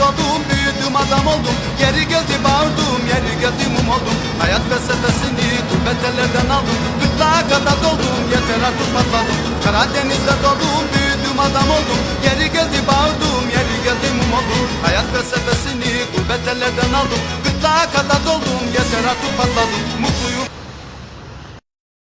doğdum büyüdüm adam oldum. Yeri geldi bağırdım yeri geldi mum oldum. Hayat felsefesini gurbet ellerden aldım. Gırtlağa kadar doldum yeter artık patladım. Karadeniz'de doğdum büyüdüm adam oldum. Yeri geldi bağırdım yeri geldi mum oldum. Hayat felsefesini gurbet ellerden aldım. Gırtlağa kadar doldum yeter artık patladım. Mutluyum.